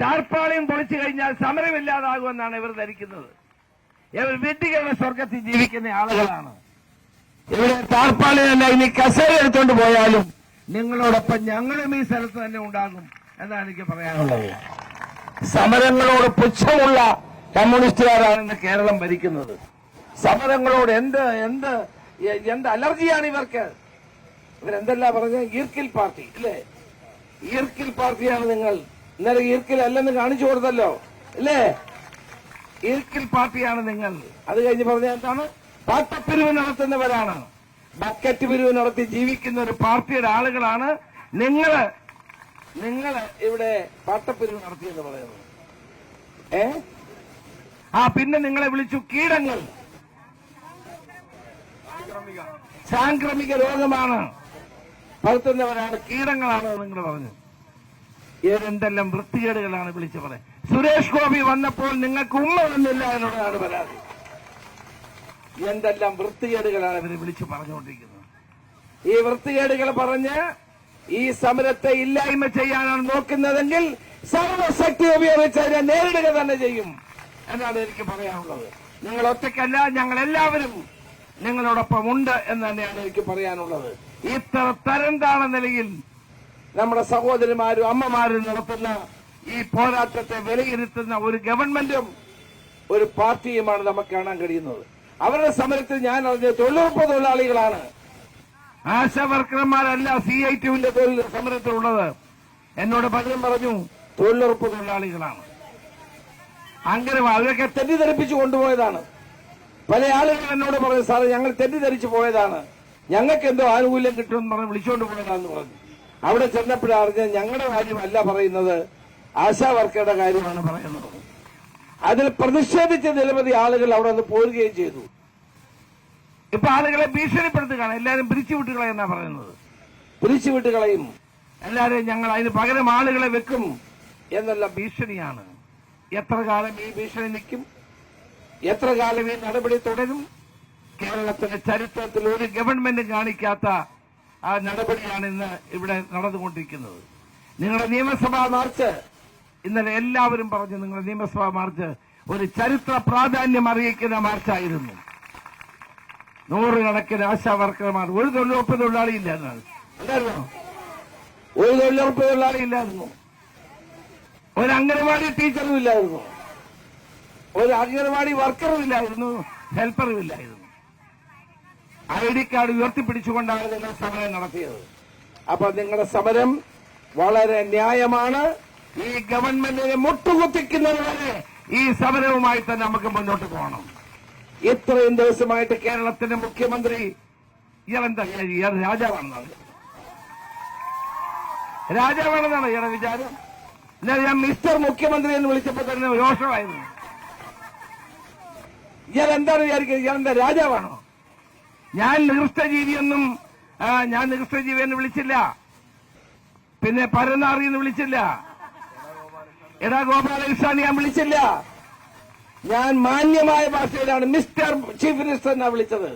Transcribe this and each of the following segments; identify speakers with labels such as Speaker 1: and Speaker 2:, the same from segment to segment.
Speaker 1: ടാർപ്പാളിയും പൊളിച്ചു കഴിഞ്ഞാൽ സമരമില്ലാതാകുമെന്നാണ് ഇവർ ധരിക്കുന്നത്. ഇവർ വീട്ടുകളുടെ സ്വർഗത്തിൽ ജീവിക്കുന്ന ആളുകളാണ്. ഇവിടെ ടാർപ്പാളിയല്ല ഇനി കസേര എടുത്തുകൊണ്ട് പോയാലും നിങ്ങളോടൊപ്പം ഞങ്ങളും ഈ സ്ഥലത്ത് തന്നെ ഉണ്ടാകും എന്നാണ് എനിക്ക് പറയാനുള്ളത്. സമരങ്ങളോട് പുച്ഛമുള്ള കമ്മ്യൂണിസ്റ്റുകാരാണ് ഇന്ന് കേരളം ഭരിക്കുന്നത്. സമരങ്ങളോട് എന്ത് എന്ത് എന്ത് അലർജിയാണ് ഇവർക്ക്? ഇവരെന്തല്ല പറഞ്ഞ? ഈർക്കിൽ പാർട്ടി അല്ലേ? ഈർക്കിൽ പാർട്ടിയാണ് നിങ്ങൾ. ഇന്നലെ ഈർക്കിൽ അല്ലെന്ന് കാണിച്ചു കൊടുത്തല്ലോ. അല്ലേ ഈർക്കിൽ പാർട്ടിയാണ് നിങ്ങൾ. അത് കഴിഞ്ഞ് പറഞ്ഞ എന്താണ്? പാട്ടപ്പിരിവ് നടത്തുന്നവരാണ്. ബക്കറ്റ് പിരിവ് നടത്തി ജീവിക്കുന്ന ഒരു പാർട്ടിയുടെ ആളുകളാണ് നിങ്ങൾ. നിങ്ങൾ ഇവിടെ പാട്ടപ്പിരിവ് നടത്തിയെന്ന് പറയുന്നത്. ഏ? ആ പിന്നെ നിങ്ങളെ വിളിച്ചു കീടങ്ങൾ. സാംക്രമിക. രോഗമാണ്. പകർത്തുന്നവരാണ് കീടങ്ങളാണ് നിങ്ങൾ പറഞ്ഞു. ഏതെന്തെല്ലാം വൃത്തികേടുകളാണ് വിളിച്ചു പറയുന്നത്. സുരേഷ് ഗോപി വന്നപ്പോൾ നിങ്ങൾക്ക് ഉമ്മ വന്നില്ല എന്നുള്ളതാണ് പരാതി. എന്തെല്ലാം വൃത്തികേടുകളാണ് ഇവർ വിളിച്ചു പറഞ്ഞുകൊണ്ടിരിക്കുന്നത്. ഈ വൃത്തികേടുകൾ പറഞ്ഞ് ഈ സമരത്തെ ഇല്ലായ്മ ചെയ്യാനാണ് നോക്കുന്നതെങ്കിൽ സർവശക്തി ഉപയോഗിച്ച് അതിനെ നേരിടുക തന്നെ ചെയ്യും. എന്നാണ് എനിക്ക് പറയാനുള്ളത്. നിങ്ങൾ ഒറ്റയ്ക്കല്ല ഞങ്ങൾ എല്ലാവരും നിങ്ങളോടൊപ്പം ഉണ്ട് എന്ന് തന്നെയാണ് എനിക്ക് പറയാനുള്ളത്. ഇത്ര തരം താണ നിലയിൽ നമ്മുടെ സഹോദരിമാരും അമ്മമാരും നടത്തുന്ന ഈ പോരാട്ടത്തെ വിലയിരുത്തുന്ന ഒരു ഗവൺമെന്റും ഒരു പാർട്ടിയുമാണ് നമുക്ക് കാണാൻ കഴിയുന്നത്. അവരുടെ സമരത്തിൽ ഞാൻ അറിഞ്ഞ തൊഴിലുറപ്പ് തൊഴിലാളികളാണ്. ആശാവർക്കർമാരല്ല സി ഐ തൊഴിൽ സമരത്തിലുള്ളത്. എന്നോട് പലരും പറഞ്ഞു തൊഴിലുറപ്പ് തൊഴിലാളികളാണ്. അങ്ങനെ അവരൊക്കെ തെറ്റിദ്ധരിപ്പിച്ചു കൊണ്ടുപോയതാണ്. പല ആളുകളും എന്നോട് പറഞ്ഞു സാറേ ഞങ്ങൾ തെറ്റിദ്ധരിച്ചു പോയതാണ്. ഞങ്ങൾക്ക് എന്തോ ആനുകൂല്യം കിട്ടുമെന്ന് പറഞ്ഞ് വിളിച്ചുകൊണ്ട് പോയതാണെന്ന് പറഞ്ഞു. അവിടെ ചെന്നപ്പോഴറിഞ്ഞ ഞങ്ങളുടെ കാര്യമല്ല പറയുന്നത് ആശാ വർക്കറുടെ കാര്യമാണ് പറയുന്നത്. അതിൽ പ്രതിഷേധിച്ച നിരവധി ആളുകൾ അവിടെ നിന്ന് പോരുകയും ചെയ്തു. ഇപ്പൊ ആളുകളെ ഭീഷണിപ്പെടുത്തുകയാണ്. എല്ലാവരും പിരിച്ചുവിട്ടുകളെ എന്നാ പറയുന്നത്? പിരിച്ചുവിട്ട് കളയും എല്ലാവരെയും ഞങ്ങൾ അതിന് പകരം ആളുകളെ വെക്കും എന്നല്ല ഭീഷണിയാണ്. എത്ര കാലം ഈ ഭീഷണി നിൽക്കും? എത്ര കാലം ഈ നടപടി തുടരും? കേരളത്തിന്റെ ചരിത്രത്തിൽ ഒരു ഗവൺമെന്റ് കാണിക്കാത്ത ആ നടപടിയാണ് ഇന്ന് ഇവിടെ നടന്നുകൊണ്ടിരിക്കുന്നത്. നിങ്ങളുടെ നിയമസഭാ മാർച്ച് ഇന്നലെ എല്ലാവരും പറഞ്ഞു നിങ്ങളുടെ നിയമസഭാ മാർച്ച് ഒരു ചരിത്ര പ്രാധാന്യം അറിയിക്കുന്ന മാർച്ചായിരുന്നു. നൂറുകണക്കിന് ആശാ വർക്കർമാർ ഒരു തൊഴിലുറപ്പ് തൊഴിലാളി ഇല്ല എന്നാണ് ഒരു തൊഴിലുറപ്പ് തൊഴിലാളി ഇല്ലായിരുന്നു. ഒരു അംഗനവാടി ടീച്ചറും ഇല്ലായിരുന്നു. ഒരു അംഗനവാടി വർക്കറും ഇല്ലായിരുന്നു. ഹെൽപ്പറും ഇല്ലായിരുന്നു. ഐ ഡി കാർഡ് ഉയർത്തിപ്പിടിച്ചുകൊണ്ടാണ് നിങ്ങൾ സമരം നടത്തിയത്. അപ്പൊ നിങ്ങളുടെ സമരം വളരെ ന്യായമാണ്. ഈ ഗവൺമെന്റിനെ മുട്ടുകുത്തിക്കുന്നതുവരെ ഈ സമരവുമായി തന്നെ നമുക്ക് മുന്നോട്ട് പോകണം. ഇത്രയും ദിവസമായിട്ട് കേരളത്തിന്റെ മുഖ്യമന്ത്രി ഇയാളെന്താ ഇയാൾ രാജാവാണെന്നാണ്. രാജാവാണെന്നാണ് ഇയാളുടെ വിചാരം. എന്നാൽ ഞാൻ മിസ്റ്റർ മുഖ്യമന്ത്രി എന്ന് വിളിച്ചപ്പോൾ തന്നെ രോഷമായിരുന്നു. ഇയാൾ എന്താണ് വിചാരിക്കുന്നത്? ഇയാൾ എന്താ രാജാവാണോ? ഞാൻ നികൃഷ്ടജീവിയൊന്നും ഞാൻ നികൃഷ്ടജീവി എന്ന് വിളിച്ചില്ല. പിന്നെ പരനാറി എന്ന് വിളിച്ചില്ല. എടാ ഗോപാലകൃഷ്ണൻ ഞാൻ വിളിച്ചില്ല. ഞാൻ മാന്യമായ ഭാഷയിലാണ് മിസ്റ്റർ ചീഫ് മിനിസ്റ്റർ എന്നാ വിളിച്ചത്.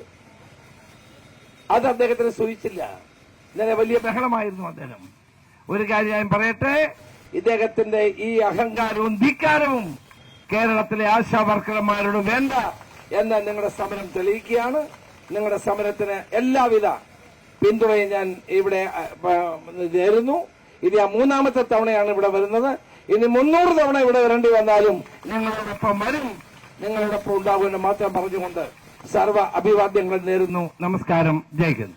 Speaker 1: അത് അദ്ദേഹത്തിന് സൂചിച്ചില്ല ഇന്നലെ വലിയ ബഹളമായിരുന്നു അദ്ദേഹം. ഒരു കാര്യം ഞാൻ പറയട്ടെ ഇദ്ദേഹത്തിന്റെ ഈ അഹങ്കാരവും ധിക്കാരവും കേരളത്തിലെ ആശാ വർക്കർമാരോട് വേണ്ട എന്ന് നിങ്ങളുടെ സമരം തെളിയിക്കുകയാണ്. നിങ്ങളുടെ സമരത്തിന് എല്ലാവിധ പിന്തുണയും ഞാൻ ഇവിടെ നേരുന്നു. ഇത് ആ മൂന്നാമത്തെ തവണയാണ് ഇവിടെ വരുന്നത്. ഇനി മുന്നൂറ് തവണ ഇവിടെ വരേണ്ടി വന്നാലും നിങ്ങളോടൊപ്പം വരും. നിങ്ങളോടൊപ്പം ഉണ്ടാകുമെന്ന് മാത്രം പറഞ്ഞുകൊണ്ട് സർവ അഭിവാദ്യങ്ങൾ നേരുന്നു. നമസ്കാരം. ജയിക്കുന്നു